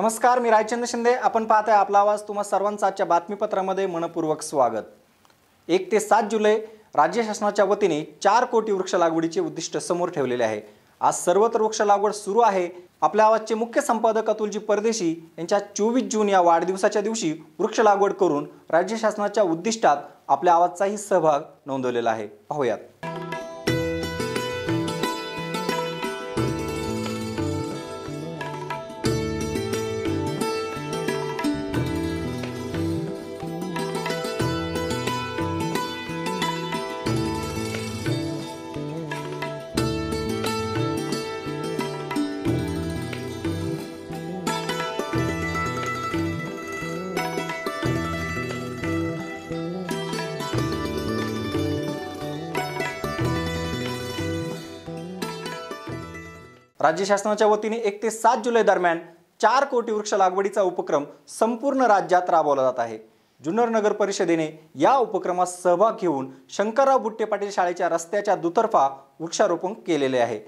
नमस्कार मी रायचंद्र शिंदे. आपण पाहताय आपला आवाज तुम्हा सर्वांचा आजच्या बातमीपत्रामध्ये मनपूर्वक स्वागत. एक ते सात जुलै राज्य शासनाच्या वतीने चार कोटी वृक्ष लागवडीचे उद्दिष्ट समोर ठेवलेले आहे. आज सर्वत्र वृक्ष लागवड सुरू आहे. आपल्या आवाजचे मुख्य संपादक अतुलजी परदेशी यांच्या चोवीस जून या वाढदिवसाच्या दिवशी वृक्ष लागवड करून राज्य शासनाच्या उद्दिष्टात आपल्या आवाजचाही सहभाग नोंदवलेला आहे. पाहूयात. राज्य शासनाच्या वतीने एक ते सात जुलै दरम्यान चार कोटी वृक्ष लागवडीचा उपक्रम संपूर्ण राज्यात राबवला जात आहे. जुन्नर नगर परिषदेने या उपक्रमात सहभाग घेऊन शंकरराव बुट्टे पाटील शाळेच्या रस्त्याच्या दुतर्फा वृक्षारोपण केलेले आहे.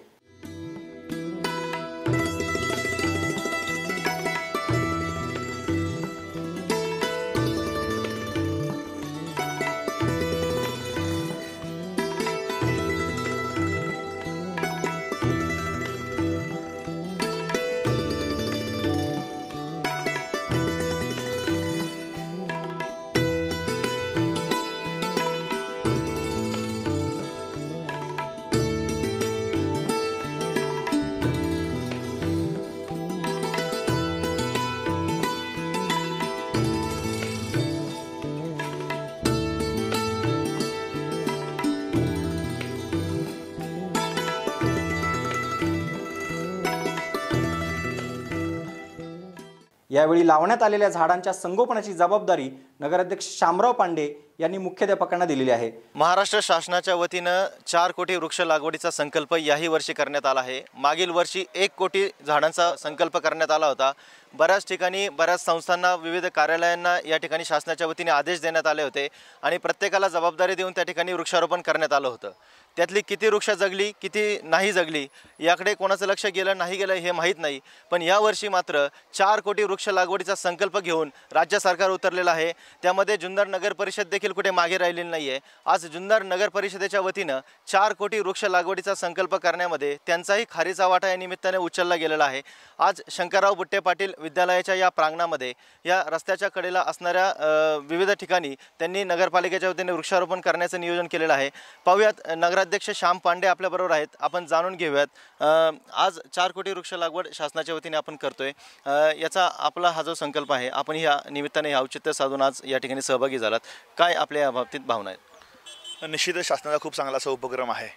यावेळी लावण्यात आलेल्या झाडांच्या संगोपनाची जबाबदारी नगराध्यक्ष शामराव पांडे यांनी मुख्याध्यापकांना दिलेली आहे. महाराष्ट्र शासनाच्या वतीनं चार कोटी वृक्ष लागवडीचा संकल्प याही वर्षी करण्यात आला आहे. मागील वर्षी एक कोटी झाडांचा संकल्प करण्यात आला होता. बऱ्याच ठिकाणी बऱ्याच संस्थांना विविध कार्यालयांना या ठिकाणी शासनाच्या वतीने आदेश देण्यात आले होते आणि प्रत्येकाला जबाबदारी देऊन त्या ठिकाणी वृक्षारोपण करण्यात आलं होतं. त्यातली किती वृक्ष जगली किती नाही जगली याकडे कोणाचं लक्ष गेलं नाही गेलं हे माहीत नाही. पण यावर्षी मात्र चार कोटी वृक्ष लागवडीचा संकल्प घेऊन राज्य सरकार उतरलेलं आहे. त्यामध्ये जुन्नर नगर परिषद देखील कुठे मागे राहिलेली नाही आहे आज जुन्नर नगर परिषदेच्या वतीनं चार कोटी वृक्ष लागवडीचा संकल्प करण्यामध्ये त्यांचाही खारीचा वाटा या निमित्ताने उचलला गेलेला आहे. आज शंकरराव बुट्टे पाटील विद्यालयाच्या या प्रांगणामध्ये या रस्त्याच्या कडेला असणाऱ्या विविध ठिकाणी त्यांनी नगरपालिकेच्या वतीने वृक्षारोपण करण्याचं नियोजन केलेलं आहे. पाहूयात नगराध्यक्ष श्याम पांडे आपल्याबरोबर आहेत. आपण जाणून घेऊयात आज चार कोटी वृक्ष लागवड शासनाच्या वतीने आपण करतोय. याचा आपला हा जो संकल्प आहे आपण या निमित्ताने हे औचित्य साधून आज या ठिकाणी सहभागी झालात. काय आपल्या या बाबतीत भावना आहेत? निश्चितच शासनाचा खूप चांगला असा उपक्रम आहे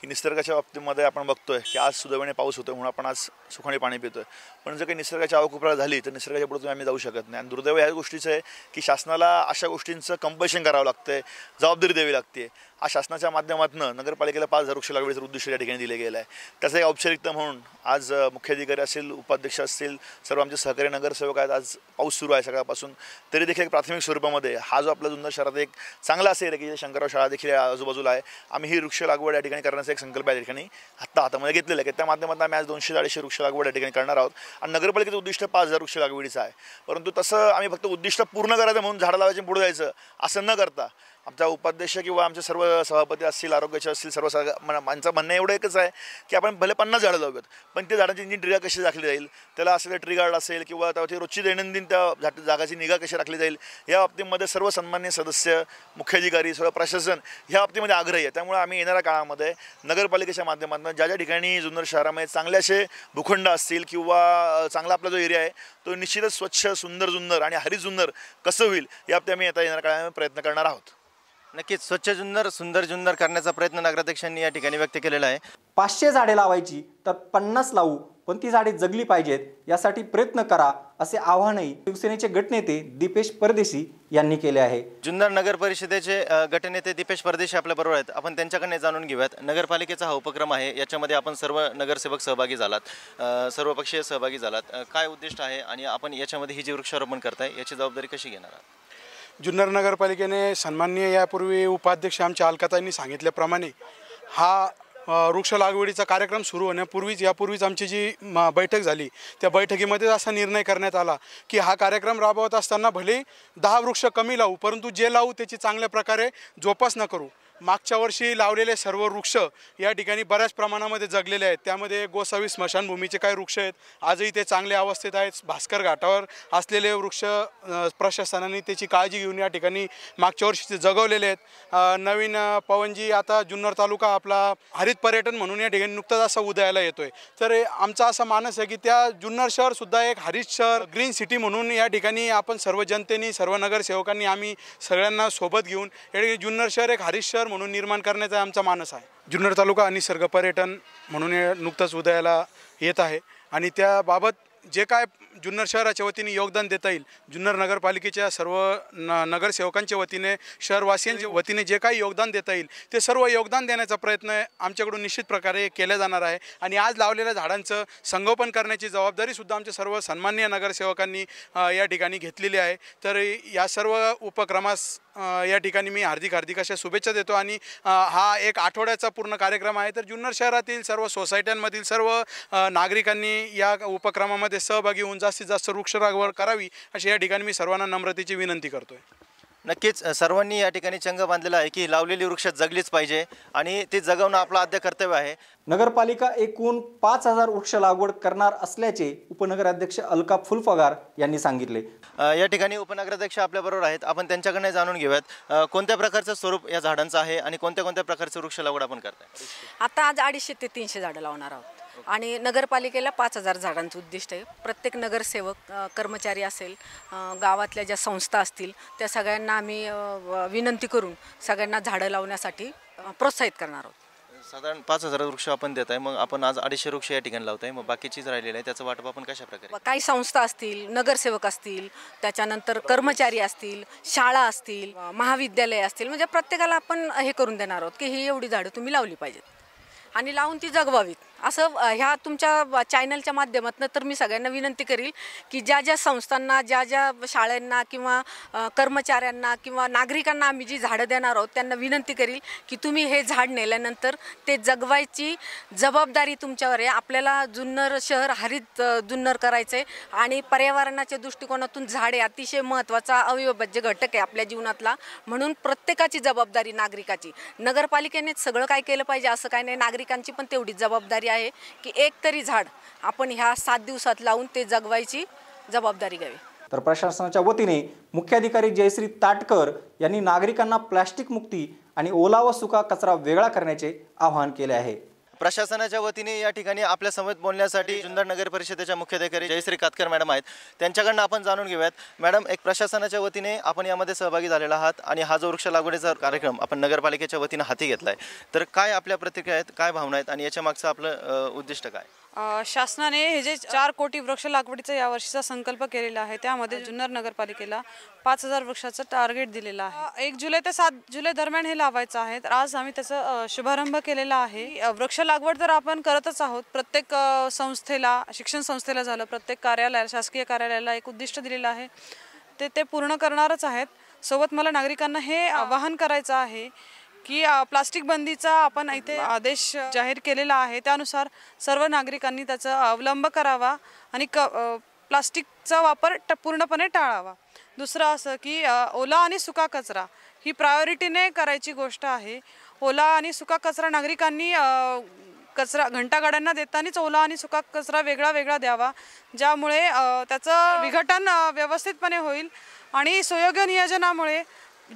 की निसर्गाच्या बाबतीमध्ये आपण बघतोय की आज सुदैवाने पाऊस होतोय म्हणून आपण आज सुखाने पाणी पितोय. पण जर काही निसर्गाची आवकुपरा झाली तर निसर्गाच्या पुढे तुम्ही आम्ही जाऊ शकत नाही. आणि दुर्दैव ह्या गोष्टीचं आहे की शासनाला अशा गोष्टींचं कंपल्शन करावं लागतंय जबाबदारी द्यावी लागते आज शासनाच्या माध्यमातून नगरपालिकेला पाच हजार वृक्ष लागवडीचं उद्दिष्ट या ठिकाणी दिले गेलं आहे त्याचं एक औपचारिकता म्हणून आज मुख्याधिकारी असेल उपाध्यक्ष असतील सर्व आमचे सहकारी नगरसेवक आहेत. आज पाऊस सुरू आहे सकाळपासून. तरी देखील एक प्राथमिक स्वरूपामध्ये हा जो आपला जुन्नर शहरात एक चांगला असेल की शंकरराव शाळा देखील आजूबाजूला आहे. आम्ही ही वृक्ष लागवड या ठिकाणी करण्याचा एक संकल्प या ठिकाणी हाता हातामध्ये घेतलेला आहे. की त्या माध्यमातून आम्ही आज दोनशे अडीचशे वृक्ष लागवड या ठिकाणी करणार आहोत. आणि नगरपालिकेचं उद्दिष्ट पाच हजार वृक्ष लागवडीचं आहे. परंतु तसं आम्ही फक्त उद्दिष्ट पूर्ण करायचं म्हणून झाडं लावायचे पुढे जायचं असं न करता आमचा उपाध्यक्ष किंवा आमचे सर्व सभापती असतील आरोग्याचे असतील सर्व सग मन- म्हणणं एवढं एकच आहे की आपण भले पन्नास झाडं लावूयात पण त्या झाडांची नीट निगा कशी राखली जाईल त्याला असलेलं ट्री गार्ड असेल किंवा त्यावरती रोजची दैनंदिन त्या झा जागाची निगा कशी राखली जाईल या बाबतीमध्ये सर्व सन्मान्य सदस्य मुख्याधिकारी सर्व प्रशासन ह्या बाबतीमध्ये आग्रही आहे. त्यामुळे आम्ही येणाऱ्या काळामध्ये नगरपालिकेच्या माध्यमातून ज्या ज्या ठिकाणी जुन्नर शहरामध्ये चांगले असे भूखंड असतील किंवा चांगला आपला जो एरिया आहे तो निश्चितच स्वच्छ सुंदर जुन्नर आणि हरित जुन्नर कसं होईल या बाबतीत आम्ही आता येणाऱ्या काळामध्ये प्रयत्न करणार आहोत. नक्कीच स्वच्छ जुन्नर सुंदर जुन्नर करण्याचा प्रयत्न नगराध्यक्षांनी या ठिकाणी व्यक्त केलेला आहे. पाचशे झाडे लावायची तर पन्नास लावू पण ती झाडे जगली पाहिजेत यासाठी प्रयत्न करा असे आवाहनही शिवसेनेचे गटनेते दीपेश परदेशी यांनी केले आहे. जुन्नर नगर परिषदेचे गटनेते दीपेश परदेशी आपल्या बरोबर आहेत. आपण त्यांच्याकडे जाणून घेऊयात. नगरपालिकेचा हा उपक्रम आहे याच्यामध्ये आपण सर्व नगरसेवक सहभागी झालात. सर्वपक्षीय सहभागी झालात. काय उद्दिष्ट आहे आणि आपण याच्यामध्ये ही जी वृक्षारोपण करताय याची जबाबदारी कशी घेणार आहात? जुन्नर नगरपालिकेने सन्माननीय यापूर्वी उपाध्यक्ष आमच्या अलकाताईंनी सांगितल्याप्रमाणे हा वृक्ष लागवडीचा कार्यक्रम सुरू होण्यापूर्वीच यापूर्वीच आमची जी म, बैठक झाली त्या बैठकीमध्ये असा निर्णय करण्यात आला की हा कार्यक्रम राबवत असताना भले दहा वृक्ष कमी लावू परंतु जे लावू त्याची चांगल्या प्रकारे जोपासना करू. मागच्या वर्षी लावलेले सर्व वृक्ष या ठिकाणी बऱ्याच प्रमाणामध्ये जगलेले आहेत. त्यामध्ये गोसावी स्मशानभूमीचे काही वृक्ष आहेत. आजही ते चांगल्या अवस्थेत आहेत. भास्कर घाटावर असलेले वृक्ष प्रशासनाने त्याची काळजी घेऊन या ठिकाणी मागच्या वर्षी ते जगवलेले आहेत. नवीन पवनजी आता जुन्नर तालुका आपला हरित पर्यटन म्हणून या ठिकाणी नुकताच असा उदयाला येतोय. तर आमचा असा मानस आहे की त्या जुन्नर शहरसुद्धा एक हरित शहर ग्रीन सिटी म्हणून या ठिकाणी आपण सर्व जनतेने सर्व नगरसेवकांनी आम्ही सगळ्यांना सोबत घेऊन या ठिकाणी जुन्नर शहर एक हरित शहर म्हणून निर्माण करण्याचा आमचा मानस आहे. जुन्नर तालुका निसर्ग पर्यटन म्हणून नुकतंच उदयाला येत आहे. आणि त्याबाबत जे काय जुन्नर शहराच्या वतीने योगदान देता येईल. जुन्नर नगरपालिकेच्या सर्व न नगरसेवकांच्या वतीने शहरवासियांच्या वतीने जे काही योगदान देता येईल ते सर्व योगदान देण्याचा प्रयत्न आमच्याकडून निश्चित प्रकारे केला जाणार आहे. आणि आज लावलेल्या झाडांचं संगोपन करण्याची जबाबदारीसुद्धा आमच्या सर्व सन्मान्य नगरसेवकांनी या ठिकाणी घेतलेली आहे. तर या सर्व उपक्रमास या ठिकाणी मी हार्दिक हार्दिक अशा शुभेच्छा देतो. आणि हा एक आठवड्याचा पूर्ण कार्यक्रम आहे. तर जुन्नर शहरातील सर्व सोसायट्यांमधील सर्व नागरिकांनी या उपक्रमामध्ये सहभागी होऊन जास्तीत जास्त वृक्ष लागवड करावी अशी या ठिकाणी मी सर्वांना नम्रतेची विनंती करतोय. नक्कीच सर्वांनी या ठिकाणी चंग बांधलेला आहे की लावलेली वृक्ष जगलीच पाहिजे आणि ती जगवणं आपलं आद्य कर्तव्य आहे. नगरपालिका एकूण पाच हजार वृक्ष लागवड करणार असल्याचे उपनगराध्यक्ष अलका फुलफगार यांनी सांगितले. या ठिकाणी उपनगराध्यक्ष आपल्याबरोबर आहेत. आपण त्यांच्याकडनं जाणून घेऊयात. कोणत्या प्रकारचं स्वरूप या झाडांचं आहे आणि कोणत्या कोणत्या प्रकारचं वृक्ष लागवड आपण करताय? आता आज अडीचशे ते तीनशे झाडं लावणार आहोत. आणि नगरपालिकेला पाच हजार झाडांचं उद्दिष्ट आहे. प्रत्येक नगरसेवक कर्मचारी असेल गावातल्या ज्या संस्था असतील त्या सगळ्यांना आम्ही विनंती करून सगळ्यांना झाडं लावण्यासाठी प्रोत्साहित करणार आहोत. साधारण पाच हजार वृक्ष आपण देत आहे मग आपण आज अडीचशे वृक्ष या ठिकाणी लावत आहे मग बाकीचीच राहिलेलं आहे त्याचं वाटप आपण कशा प्रकारे काही संस्था असतील नगरसेवक असतील त्याच्यानंतर कर्मचारी असतील शाळा असतील महाविद्यालय असतील म्हणजे प्रत्येकाला आपण हे करून देणार आहोत की ही एवढी झाडं तुम्ही लावली पाहिजेत. आणि लावून ती जगवावीत. असं ह्या तुमच्या चॅनलच्या माध्यमातून तर मी सगळ्यांना विनंती करील की ज्या ज्या संस्थांना ज्या ज्या शाळांना किंवा कर्मचाऱ्यांना किंवा नागरिकांना आम्ही जी झाडं देणार आहोत त्यांना विनंती करील की तुम्ही हे झाड नेल्यानंतर ते जगवायची जबाबदारी तुमच्यावर आहे. आपल्याला जुन्नर शहर हरित जुन्नर करायचं आहे आणि पर्यावरणाच्या दृष्टिकोनातून झाडे अतिशय महत्त्वाचा अविभाज्य घटक आहे आपल्या जीवनातला. म्हणून प्रत्येकाची जबाबदारी नागरिकाची. नगरपालिकेने सगळं काय केलं पाहिजे असं काय नाही नागरिकांची पण तेवढीच जबाबदारी आहे की एक तरी झाड आपण ह्या सात दिवसात लावून ते जगवायची जबाबदारी घ्यावी. तर प्रशासनाच्या वतीने मुख्याधिकारी जयश्री ताटकर यांनी नागरिकांना प्लॅस्टिक मुक्ती आणि ओला व सुका कचरा वेगळा करण्याचे आवाहन केले आहे. प्रशासनाच्या वतीने या ठिकाणी आपल्यासमोर बोलण्यासाठी जुन्नर नगर परिषदेच्या मुख्याधिकारी जयश्री कातकर मॅडम आहेत. त्यांच्याकडनं आपण जाणून घेऊयात. मॅडम एक प्रशासनाच्या वतीने आपण यामध्ये सहभागी झालेला आहात आणि हा जो वृक्ष लागवडीचा कार्यक्रम आपण नगरपालिकेच्या वतीने हाती घेतला आहे तर काय आपल्या प्रतिक्रिया आहेत काय भावना आहेत आणि याच्या मागचं आपलं उद्दिष्ट काय? शासनाने हे जे चार कोटी वृक्ष लागवडीचा या वर्षीचा संकल्प केलेला आहे त्यामध्ये जुन्नर नगरपालिकेला पाच हजार वृक्षाचं टार्गेट दिलेलं आहे. एक जुलै ते सात जुलै दरम्यान हे लावायचं आहे तर आज आम्ही त्याचा शुभारंभ केलेला आहे. वृक्ष लागवड तर आपण करतच आहोत. प्रत्येक संस्थेला शिक्षण संस्थेला झालं प्रत्येक कार्यालयाला शासकीय कार्यालयाला एक उद्दिष्ट दिलेलं आहे. ते ते पूर्ण करणारच आहेत. सोबत मला नागरिकांना हे आवाहन करायचं आहे की प्लास्टिक बंदीचा आपण इथे आदेश जाहीर केलेला आहे. त्यानुसार सर्व नागरिकांनी त्याचा अवलंब करावा आणि क प्लास्टिकचा वापर ट पूर्णपणे टाळावा. दुसरं असं की ओला आणि सुका कचरा ही प्रायोरिटीने करायची गोष्ट आहे. ओला आणि सुका कचरा नागरिकांनी कचरा घंटागाड्यांना देतानाच ओला आणि सुका कचरा वेगळा वेगळा द्यावा. ज्यामुळे त्याचं विघटन व्यवस्थितपणे होईल आणि सुयोग्य नियोजनामुळे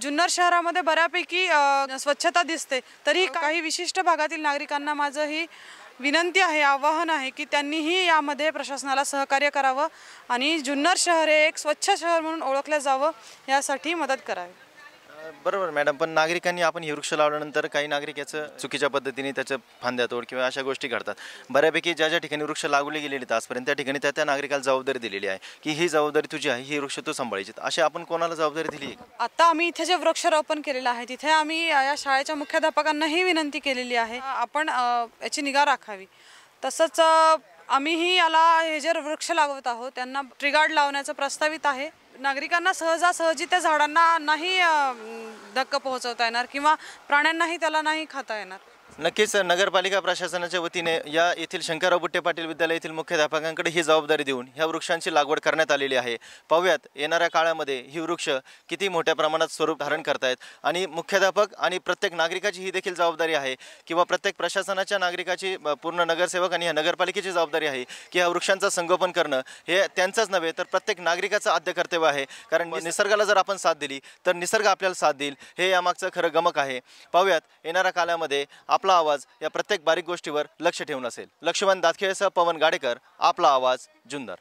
जुन्नर शहरामध्ये बऱ्यापैकी स्वच्छता दिसते. तरी काही विशिष्ट भागातील नागरिकांना माझं ही विनंती आहे आवाहन आहे की त्यांनीही यामध्ये प्रशासनाला सहकार्य करावं आणि जुन्नर शहर हे एक स्वच्छ शहर म्हणून ओळखलं जावं यासाठी मदत करावी. बरोबर मॅडम. पण नागरिकांनी आपण हे वृक्ष लावल्यानंतर काही नागरिक याचं चुकीच्या पद्धतीने त्याचं फांद्यातोड किंवा अशा गोष्टी घडतात. बऱ्यापैकी ज्या ज्या ठिकाणी वृक्ष लागवले गेलेले आहेत आजपर्यंत त्या ठिकाणी त्या त्या नागरिकाला जबाबदारी दिलेली आहे की ही जबाबदारी तुझी आहे ही वृक्ष तू सांभाळायची अशी आपण कोणाला जबाबदारी दिली आता आम्ही इथे जे वृक्षारोपण केलेलं आहे तिथे आम्ही या शाळेच्या मुख्याध्यापकांनाही विनंती केलेली आहे. आपण याची निगा राखावी. तसंच आम्हीही याला हे जे वृक्ष लागवत आहोत त्यांना ट्रिगार्ड लावण्याचं प्रस्तावित आहे. नागरिकांना सहजासहजी त्या झाडांना नाही धक्क पोहोचवता येणार किंवा प्राण्यांनाही त्याला नाही खाता येणार. नक्कीच नगरपालिका प्रशासनाच्या वतीने या येथील शंकरराव बुट्टे पाटील विद्यालय येथील मुख्याध्यापकांकडे ही जबाबदारी देऊन ह्या वृक्षांची लागवड करण्यात आलेली आहे. पाहूयात येणाऱ्या काळामध्ये ही वृक्ष किती मोठ्या प्रमाणात स्वरूप धारण करतायत आणि मुख्याध्यापक आणि प्रत्येक नागरिकाची ही देखील जबाबदारी आहे किंवा प्रत्येक प्रशासनाच्या नागरिकाची पूर्ण नगरसेवक आणि ह्या नगरपालिकेची जबाबदारी आहे की ह्या वृक्षांचं संगोपन करणं हे त्यांचंच नव्हे तर प्रत्येक नागरिकाचं आद्य कर्तव्य आहे. कारण निसर्गाला जर आपण साथ दिली तर निसर्ग आपल्याला साथ देईल हे यामागचं खरं गमक आहे. पाहूयात येणाऱ्या काळामध्ये आपला आवाज या प्रत्येक बारीक गोष्टीवर लक्ष ठेवून असेल. लक्ष्मण दातखेळसह पवन गाडेकर आपला आवाज जुन्नर.